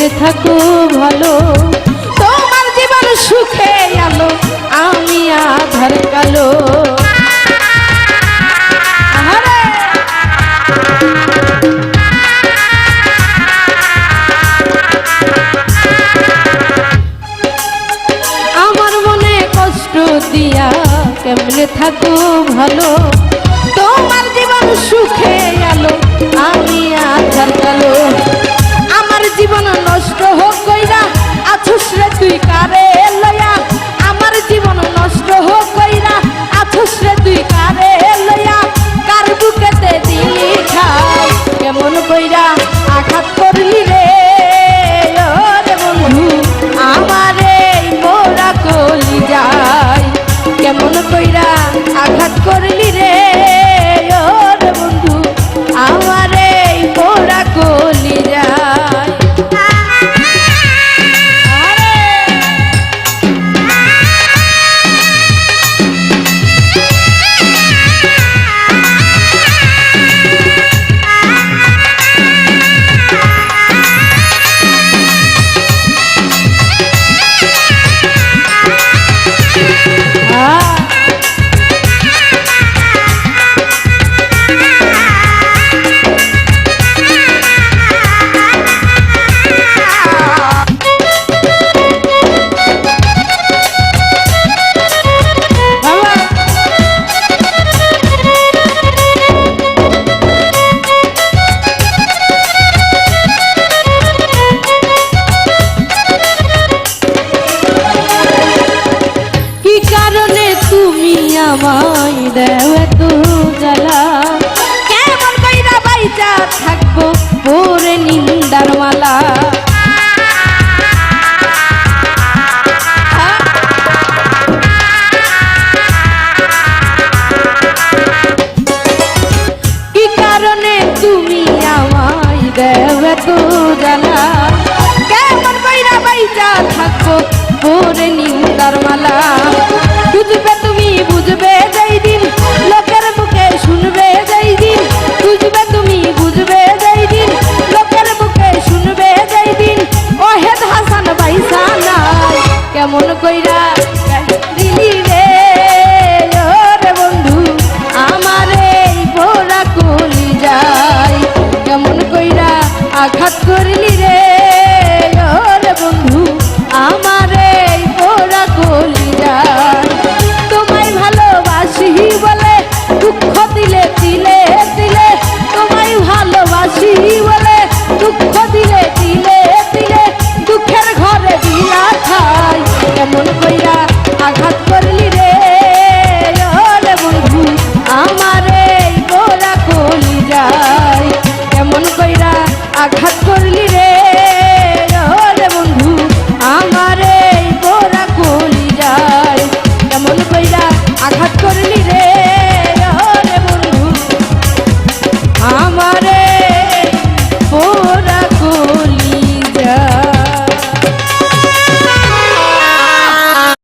জীবনে থাকো ভালো। তোমার জীবন সুখে আলো, আমি আধার কালো। আমার মনে কষ্ট দিয়া কেমনে থাকো ভালো? তোমার জীবন সুখে আলো, আমি তুমি আমায় দেও এত জ্বালা। কেমন বাইরা বাইচা থাকব পরে নিন্দার মালা কেমন কইরা দিলি রে? রে বন্ধু, আমার এই ভোরা কলি যাই। কেমন কইরা আঘাত করলি করলি রে